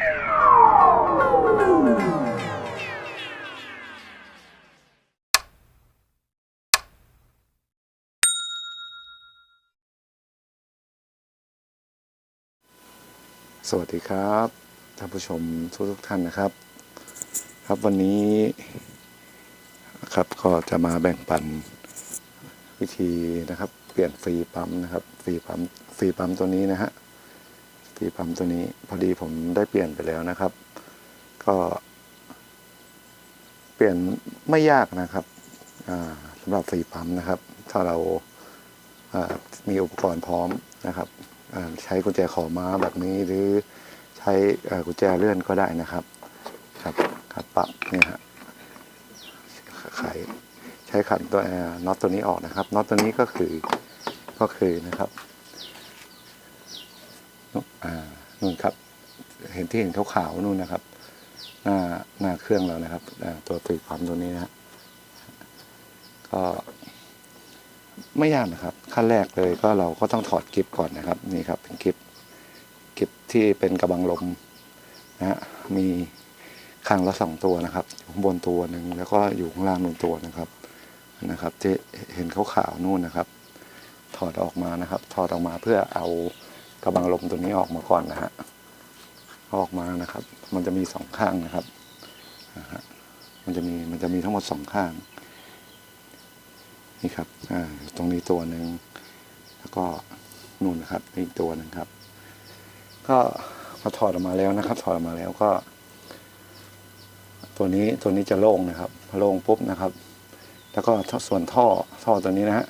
สวัสดีครับท่านผู้ชมทุกทุกท่านนะครับ ครับวันนี้ครับก็จะมาแบ่งปันวิธีนะครับ เปลี่ยนฟรีปั๊มนะครับฟรีปั๊มฟรีปั๊มตัวนี้นะฮะ ฟรีปั๊มตัวนี้ พอดีผมได้เปลี่ยนไปแล้วนะครับ ก็เปลี่ยนไม่ยากนะครับสำหรับฟรีปั๊มนะครับ ถ้าเรามีอุปกรณ์พร้อมนะครับใช้กุญแจขอม้าแบบนี้หรือใช้กุญแจเลื่อนก็ได้นะครับ ครับครับปรับเนี่ยฮะไขใช้ขันตัวน็อตตัวนี้ออกนะครับน็อตตัวนี้ก็คือก็คือนะครับ อ่านู่นครับ เห็นที่เห็นขาวๆนู่นนะครับ หน้าหน้าเครื่องเรานะครับตัวปีกปั๊มตัวนี้นะก็ไม่ยากนะครับ ขั้นแรกเลยก็เราก็ต้องถอดกิฟก่อนนะครับ นี่ครับ เป็นกิฟกิฟที่เป็นกระบังลมนะฮะมีข้างละสองตัวนะครับข้างบนตัวหนึ่งแล้วก็อยู่ข้างล่างหนึ่งตัวนะครับนะครับที่เห็นขาวๆนู่นนะครับ ถอดออกมานะครับ ถอดออกมาเพื่อเอา กระบังลมตัวนี้ออกมาก่อนนะฮะออกมานะครับ มันจะมีสองข้างนะครับนะฮะมันจะมีมันจะมีทั้งหมดสองข้าง นี่ครับอ่าตรงนี้ตัวหนึ่งแล้วก็นู่นนะครับอีกตัวหนึ่งครับ ก็พอถอดออกมาแล้วนะครับ ถอดออกมาแล้วก็ ตัวนี้ตัวนี้จะโล่งนะครับโล่งปุ๊บนะครับ แล้วก็ส่วนท่อท่อตัวนี้นะฮะ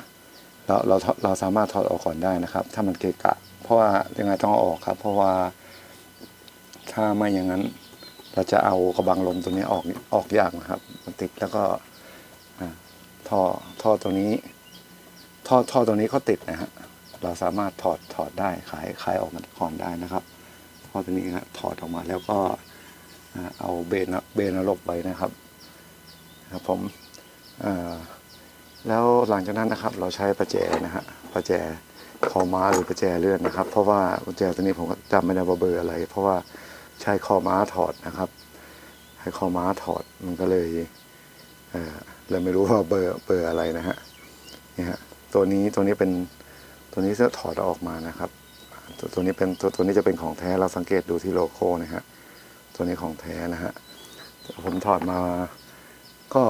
เราเราเราสามารถถอดออกก่อนได้นะครับ ถ้ามันเกะกะ ราะว่ายังไงต้องออกครับ เพราะว่าถ้าไม่อย่างนั้น เราจะเอากระบังลมตัวนี้ออกออกยากนะครับมันติดแล้วก็ท่อท่อตัวนี้ ท่อท่อตัวนี้ก็ติดนะฮะเราสามารถถอดถอดได้ขายขายออกมาก่อนได้นะครับท่อตัวนี้นะถอดออกมาแล้วก็เอาเบนเบนลบไว้นะครับครับผมแล้วหลังจากนั้นนะครับ เราใช้ประแจนะฮะประแจ คอม้าหรือประแจเลื่อนนะครับ เพราะว่ากุญแจตัวนี้ผมก็จำไม่ได้ว่าเบอร์อะไร เพราะว่าใช้คอม้าถอดนะครับใช้คอม้าถอดมันก็เลยเออเลยไม่รู้ว่าเบอร์เบอร์อะไรนะฮะนี่ฮะตัวนี้ตัวนี้เป็นตัวนี้จะถอดออกมานะครับตัวตัวนี้เป็นตตัวนี้จะเป็นของแท้เราสังเกตดูที่โลโก้นะฮะตัวนี้ของแท้นะฮะผมถอดมาก็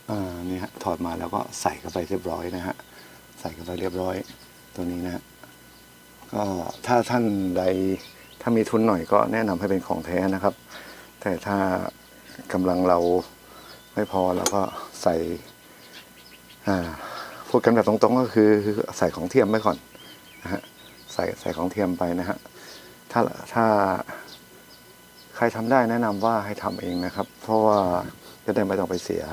อ่า นี่ฮะถอดมาแล้วก็ใส่เข้าไปเรียบร้อยนะฮะใส่เข้าไปเรียบร้อยตัวนี้นะฮะก็ถ้าท่านใดถ้ามีทุนหน่อยก็แนะนำให้เป็นของแท้นะครับ แต่ถ้ากำลังเราไม่พอเราก็ใส่พูดกันแบบตรงๆก็คือใส่ของเทียมไว้ก่อนนะฮะใส่ใส่ของเทียมไปนะฮะถ้าถ้าใครทำได้แนะนำว่าให้ทำเองนะครับ เพราะว่าจะได้ไม่ต้องไปเสีย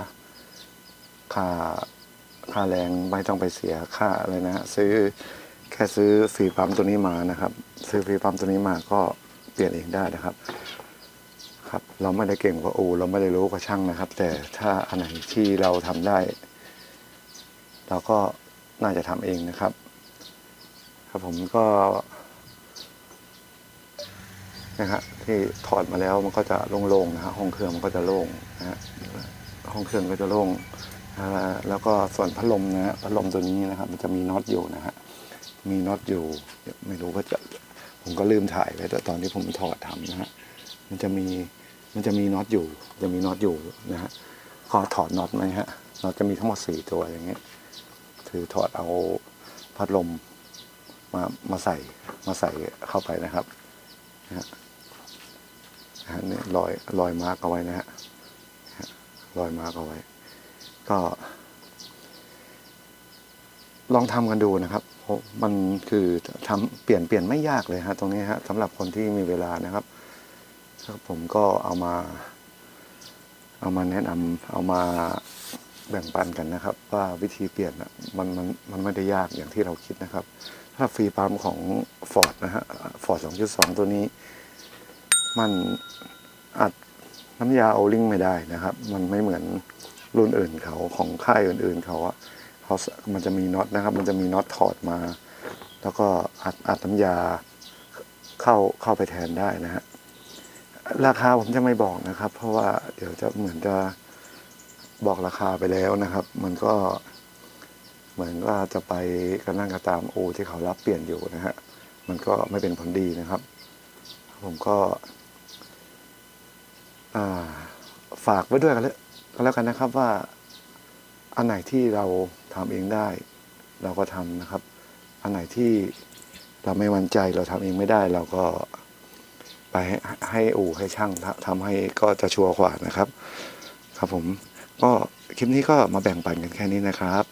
ค่าค่าแรงไม่ต้องไปเสียค่าอะไรนะฮะซื้อแค่ซื้อฟรีปั๊มตัวนี้มานะครับ ซื้อฟรีปั๊มตัวนี้มาก็เปลี่ยนเองได้นะครับ ครับ เราไม่ได้เก่งกว่าอูเราไม่ได้รู้กว่าช่างนะครับ แต่ถ้าอันไหนที่เราทำได้ เราก็น่าจะทำเองนะครับ ครับผมก็นะฮะที่ถอดมาแล้วมันก็จะโล่งๆนะฮะห้องเครื่องมันก็จะโล่งนะฮะห้องเครื่องก็จะโล่ง แล้วก็ส่วนพัดลมนะฮะพัดลมตัวนี้นะครับ มันจะมีน็อตอยู่นะฮะมีน็อตอยู่ ไม่รู้ว่าจะผมก็ลืมถ่ายไปแต่ตอนที่ผมถอดทำนะฮะมันจะมีมันจะมีน็อตอยู่ จะมีน็อตอยู่นะฮะขอถอดน็อตไหมฮะน็อตจะมีทั้งหมดสี่ตัวอย่างเงี้ยถือถอดเอาพัดลมมามาใส่มาใส่เข้าไปนะครับนะฮะนี่รอยรอยมาร์กเอาไว้นะฮะนะฮะรอยมาร์กเอาไว้ ก็ ลองทำกันดูนะครับมันคือทำเปลี่ยนเปลี่ยนไม่ยากเลยฮะตรงนี้ฮะสำหรับคนที่มีเวลานะครับครับผมก็เอามา เอามาแนะนำเอามาแบ่งปันกันนะครับ ว่าวิธีเปลี่ยนอะมันมันมันไม่ได้ยากอย่างที่เราคิดนะครับ ถ้าฟรีปั๊มของ Ford นะฮะ Ford 2.2 ตัวนี้ มันอัดน้ำยาโอลิงไม่ได้นะครับ มันไม่เหมือน รุ่นอื่นเขาของค่ายอื่น ๆเขาอะเขามันจะมีน็อตนะครับ มันจะมีน็อตถอดมา แล้วก็อัดอัดน้ำยาเข้าเข้าไปแทนได้นะฮะราคาผมจะไม่บอกนะครับ เพราะว่าเดี๋ยวจะเหมือนจะบอกราคาไปแล้วนะครับ มันก็เหมือนว่าจะไปกันนั่งกันตามโอที่เขารับเปลี่ยนอยู่นะฮะมันก็ไม่เป็นผลดีนะครับ ผมก็าฝากไว้ด้วยกันแล้ว กันแล้วกันนะครับว่าอันไหนที่เราทำเองได้ เราก็ทำนะครับ อันไหนที่เราไม่มั่นใจเราทำเองไม่ได้เราก็ไปให้ใหอู่ให้ช่างทำทำให้ก็จะชัวร์กว่านะครับ ครับผมก็คลิปนี้ก็มาแบ่งปันกันแค่นี้นะครับ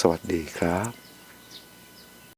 สวัสดีครับ